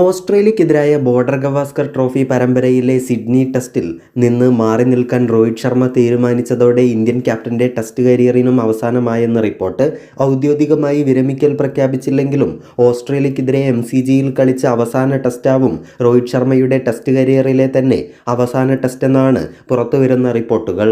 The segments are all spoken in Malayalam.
ഓസ്ട്രേലിയക്കെതിരായ ബോർഡർ ഗവാസ്കർ ട്രോഫി പരമ്പരയിലെ സിഡ്നി ടെസ്റ്റിൽ നിന്ന് മാറി നിൽക്കാൻ രോഹിത് ശർമ്മ തീരുമാനിച്ചതോടെ ഇന്ത്യൻ ക്യാപ്റ്റന്റെ ടെസ്റ്റ് കരിയറിനും അവസാനമായെന്ന റിപ്പോർട്ട് ഔദ്യോഗികമായി വിരമിക്കൽ പ്രഖ്യാപിച്ചില്ലെങ്കിലും ഓസ്ട്രേലിയക്കെതിരെ എം സി ജിയിൽ കളിച്ച അവസാന ടെസ്റ്റാവും രോഹിത് ശർമ്മയുടെ ടെസ്റ്റ് കരിയറിലെ തന്നെ അവസാന ടെസ്റ്റെന്നാണ് പുറത്തുവരുന്ന റിപ്പോർട്ടുകൾ.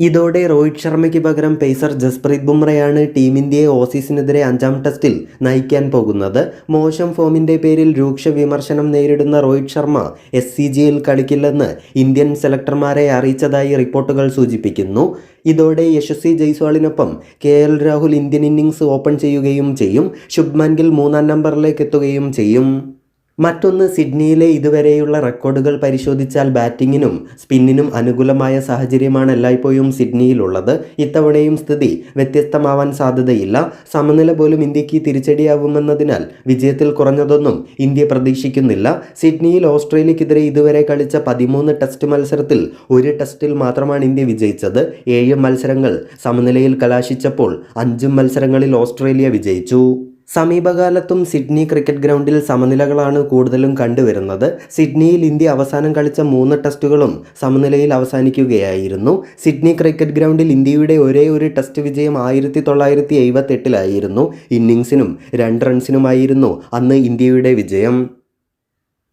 ഇതോടെ രോഹിത് ശർമ്മയ്ക്ക് പകരം പേസർ ജസ്പ്രീത് ബുംറയാണ് ടീം ഇന്ത്യയെ ഓസീസിനെതിരെ അഞ്ചാം ടെസ്റ്റിൽ നയിക്കാൻ പോകുന്നത്. മോശം ഫോമിന്റെ പേരിൽ രൂക്ഷ വിമർശനം നേരിടുന്ന രോഹിത് ശർമ്മ എസ് സി ജിയിൽ കളിക്കില്ലെന്ന് ഇന്ത്യൻ സെലക്ടർമാരെ അറിയിച്ചതായി റിപ്പോർട്ടുകൾ സൂചിപ്പിക്കുന്നു. ഇതോടെ Yashasvi ജയ്സ്വാളിനൊപ്പം K L Rahul Indian innings open ചെയ്യുകയും ചെയ്യും. ശുഭ്മാൻ ഗിൽ മൂന്നാം നമ്പറിലേക്ക് എത്തുകയും ചെയ്യും. മറ്റൊന്ന് സിഡ്നിയിലെ ഇതുവരെയുള്ള റെക്കോർഡുകൾ പരിശോധിച്ചാൽ ബാറ്റിങ്ങിനും സ്പിന്നിനും അനുകൂലമായ സാഹചര്യമാണ് എല്ലായ്പ്പോഴും സിഡ്നിയിലുള്ളത്. ഇത്തവണയും സ്ഥിതി വ്യത്യസ്തമാവാൻ സാധ്യതയില്ല. സമനില പോലും ഇന്ത്യയ്ക്ക് തിരിച്ചടിയാവുമെന്നതിനാൽ വിജയത്തിൽ കുറഞ്ഞതൊന്നും ഇന്ത്യ പ്രതീക്ഷിക്കുന്നില്ല. സിഡ്നിയിൽ ഓസ്ട്രേലിയക്കെതിരെ ഇതുവരെ കളിച്ച പതിമൂന്ന് ടെസ്റ്റ് മത്സരത്തിൽ ഒരു ടെസ്റ്റിൽ മാത്രമാണ് ഇന്ത്യ വിജയിച്ചത്. ഏഴ് മത്സരങ്ങൾ സമനിലയിൽ കലാശിച്ചപ്പോൾ അഞ്ചും മത്സരങ്ങളിൽ ഓസ്ട്രേലിയ വിജയിച്ചു. സമീപകാലത്തും സിഡ്നി ക്രിക്കറ്റ് ഗ്രൗണ്ടിൽ സമനിലകളാണ് കൂടുതലും കണ്ടുവരുന്നത്. സിഡ്നിയിൽ ഇന്ത്യ അവസാനം കളിച്ച മൂന്ന് ടെസ്റ്റുകളും സമനിലയിൽ അവസാനിക്കുകയായിരുന്നു. സിഡ്നി ക്രിക്കറ്റ് ഗ്രൗണ്ടിൽ ഇന്ത്യയുടെ ഒരേ ഒരു ടെസ്റ്റ് വിജയം ആയിരത്തി തൊള്ളായിരത്തി എഴുപത്തെട്ടിലായിരുന്നു ഇന്നിങ്സിനും രണ്ട് റൺസിനുമായിരുന്നു അന്ന് ഇന്ത്യയുടെ വിജയം.